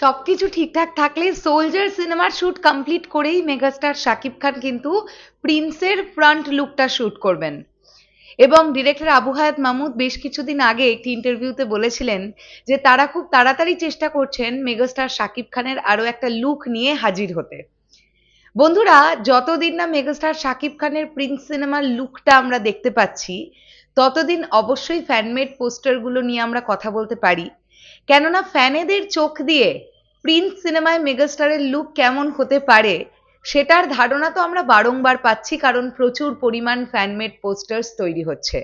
সবকিছু ঠিকঠাক থাকলে সোলজার সিনেমার শুট কমপ্লিট করেই মেগাস্টার শাকিব খান কিন্তু প্রিন্সের ফ্রন্ট লুকটা শুট করবেন। এবং ডিরেক্টর আবু হায়াত মাহমুদ বেশ কিছুদিন আগে একটি ইন্টারভিউতে বলেছিলেন যে তারা খুব তাড়াতাড়ি চেষ্টা করছেন মেগাস্টার শাকিব খানের আরও একটা লুক নিয়ে হাজির হতে। বন্ধুরা, যতদিন না মেগাস্টার শাকিব খানের প্রিন্স সিনেমার লুকটা আমরা দেখতে পাচ্ছি, ততদিন অবশ্যই ফ্যানমেড পোস্টারগুলো নিয়ে আমরা কথা বলতে পারি। কেননা ফ্যানেদের চোখ দিয়ে প্রিন্স সিনেমায় মেগাস্টারের লুক কেমন হতে পারে, সেটার ধারণা তো আমরা বারংবার পাচ্ছি কারণ প্রচুর পরিমাণ ফ্যানমেড পোস্টার্স তৈরি হচ্ছে।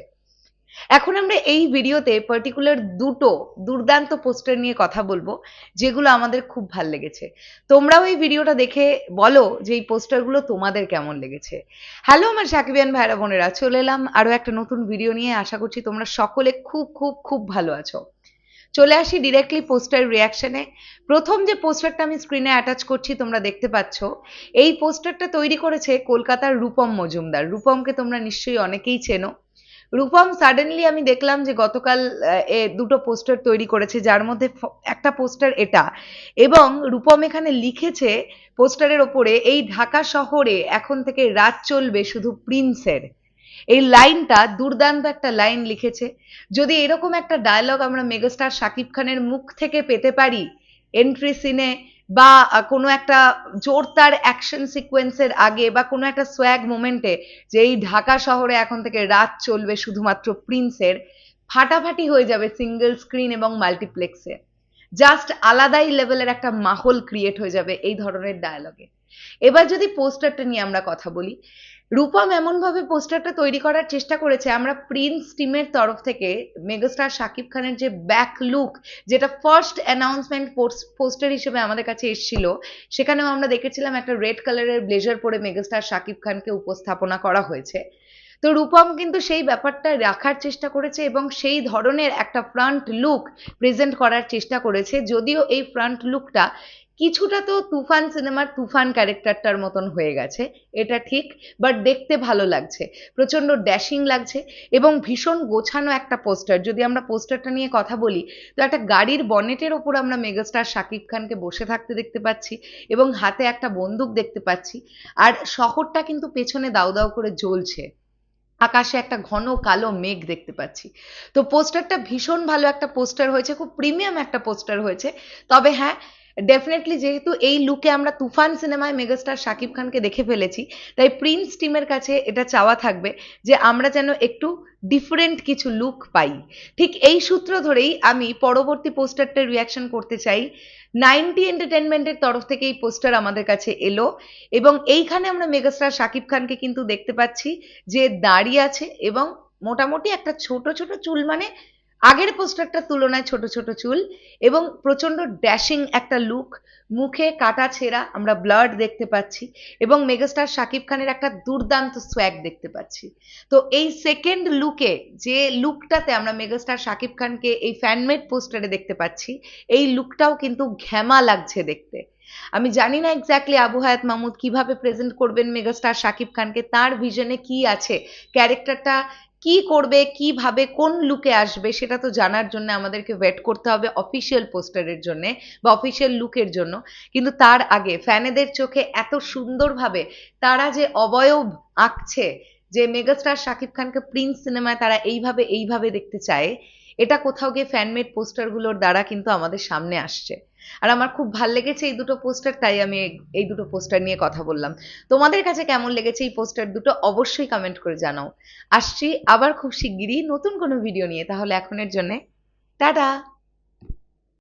এখন আমরা এই ভিডিওতে পার্টিকুলার দুটো দুর্দান্ত পোস্টার নিয়ে কথা বলব, যেগুলো আমাদের খুব ভালো লেগেছে। তোমরাও এই ভিডিওটা দেখে বলো যে এই পোস্টারগুলো তোমাদের কেমন লেগেছে। হ্যালো, আমার সাকিবিয়ান ভাইরা বোনেরা, চলে এলাম আরও একটা নতুন ভিডিও নিয়ে। আশা করছি তোমরা সকলে খুব খুব খুব ভালো আছো। চলে আসি ডিরেক্টলি পোস্টার রিয়াকশনে প্রথম যে পোস্টারটা আমি স্ক্রিনে অ্যাটাচ করছি, তোমরা দেখতে পাচ্ছ, এই পোস্টারটা তৈরি করেছে কলকাতার রূপম মজুমদার। রূপমকে তোমরা নিশ্চয়ই অনেকেই চেনো। রূপম সাডেনলি আমি দেখলাম যে গতকাল, এ, দুটো পোস্টার তৈরি করেছে, যার মধ্যে একটা পোস্টার এটা। এবং রূপম এখানে লিখেছে পোস্টারের ওপরে, এই ঢাকা শহরে এখন থেকে রাত চলবে শুধু প্রিন্সের এই লাইনটা, দুর্দান্ত একটা লাইন লিখেছে। যদি এরকম একটা ডায়লগ আমরা মেগাস্টার শাকিব খানের মুখ থেকে পেতে পারি এন্ট্রি সিনে বা কোনো একটা জোরদার অ্যাকশন সিকোয়েন্সের আগে বা, কোনো একটা সোয়াগ মোমেন্টে যে এই ঢাকা শহরে এখন থেকে রাত চলবে শুধুমাত্র প্রিন্সের ফাটাফাটি হয়ে যাবে সিঙ্গেল স্ক্রিন এবং মাল্টিপ্লেক্সে জাস্ট আলাদাই লেভেলের একটা মাহল ক্রিয়েট হয়ে যাবে এই ধরনের ডায়লগে এবার যদি পোস্টারটা নিয়ে আমরা কথা বলি, রূপম এমনভাবে পোস্টারটা তৈরি করার চেষ্টা করেছে, আমরা প্রিন্স টিমের তরফ থেকে মেগাস্টার শাকিব খানের যে ব্যাক লুক যেটা ফার্স্ট অ্যানাউন্সমেন্ট পোস্টার হিসেবে আমাদের কাছে এসেছিল, সেখানেও আমরা দেখেছিলাম একটা রেড কালারের ব্লেজার পরে মেগাস্টার শাকিব খানকে উপস্থাপনা করা হয়েছে। তো রূপম কিন্তু সেই ব্যাপারটা রাখার চেষ্টা করেছে এবং সেই ধরনের একটা ফ্রন্ট লুক প্রেজেন্ট করার চেষ্টা করেছে, যদিও এই ফ্রন্ট লুকটা কিছুটা তো তুফান সিনেমার তুফান ক্যারেক্টারটার মতন হয়ে গেছে, এটা ঠিক বাট দেখতে ভালো লাগছে প্রচণ্ড ড্যাশিং লাগছে, এবং ভীষণ গোছানো একটা পোস্টার যদি আমরা পোস্টারটা নিয়ে কথা বলি, তো একটা গাড়ির বনেটের ওপর আমরা মেগাস্টার শাকিব খানকে বসে থাকতে দেখতে পাচ্ছি, এবং হাতে একটা বন্দুক দেখতে পাচ্ছি, আর শহরটা কিন্তু পেছনে দাউ দাউ করে জ্বলছে, আকাশে একটা ঘন কালো মেঘ দেখতে পাচ্ছি, তো পোস্টারটা ভীষণ ভালো একটা পোস্টার হয়েছে, খুব প্রিমিয়াম একটা পোস্টার হয়েছে, তবে হ্যাঁ ডেফিনেটলি যেহেতু এই লুকে আমরা তুফান সিনেমায় মেগাস্টার শাকিব খানকে দেখে ফেলেছি, তাই প্রিন্স টিমের কাছে এটা চাওয়া থাকবে যে আমরা যেন একটু ডিফারেন্ট কিছু লুক পাই। ঠিক এই সূত্র ধরেই আমি পরবর্তী পোস্টারটা রিয়াকশন করতে চাই। নাইনটি এন্টারটেনমেন্টের তরফ থেকে এই পোস্টার আমাদের কাছে এলো এবং এইখানে আমরা মেগাস্টার শাকিব খানকে কিন্তু দেখতে পাচ্ছি যে দাঁড়িয়ে আছে এবং মোটামুটি একটা ছোট ছোট চুল মানে আগের পোস্টারটার তুলনায় ছোট ছোট চুল এবং প্রচণ্ড ড্যাশিং একটা লুক মুখে কাটা ছেঁড়া আমরা ব্লাড দেখতে পাচ্ছি এবং মেগাস্টার শাকিব খানের একটা দুর্দান্ত সোয়াগ দেখতে পাচ্ছি। তো এই সেকেন্ড লুকে যে লুকটাতে আমরা মেগাস্টার শাকিব খানকে এই ফ্যানমেড পোস্টারে দেখতে পাচ্ছি, এই লুকটাও কিন্তু ঘ্যামা লাগছে দেখতে। আমি জানি না এক্স্যাক্টলি আবু হায়াত মাহমুদ কীভাবে প্রেজেন্ট করবেন মেগাস্টার শাকিব খানকে, তার ভিশনে কি আছে ক্যারেক্টারটা কি করবে, কীভাবে, কোন লুকে আসবে সেটা তো জানার জন্য আমাদেরকে ওয়েট করতে হবে অফিসিয়াল পোস্টারের জন্য বা অফিসিয়াল লুকের জন্য। কিন্তু তার আগে ফ্যানেদের চোখে এত সুন্দরভাবে তারা যে অবয়ব আঁকছে, যে মেগাস্টার শাকিব খানকে প্রিন্স সিনেমায় তারা এইভাবে এইভাবে দেখতে চায় এটা কোথাও গিয়ে ফ্যানমেড পোস্টারগুলোর দ্বারা কিন্তু আমাদের সামনে আসছে। আর আমার খুব ভালো লেগেছে এই দুটো পোস্টার, তাই আমি এই- দুটো পোস্টার নিয়ে কথা বললাম। তোমাদের কাছে কেমন লেগেছে এই পোস্টার দুটো অবশ্যই কমেন্ট করে জানাও। আসছি আবার খুব শিগগিরই নতুন কোনো ভিডিও নিয়ে, তাহলে এখনের জন্যে টাটা!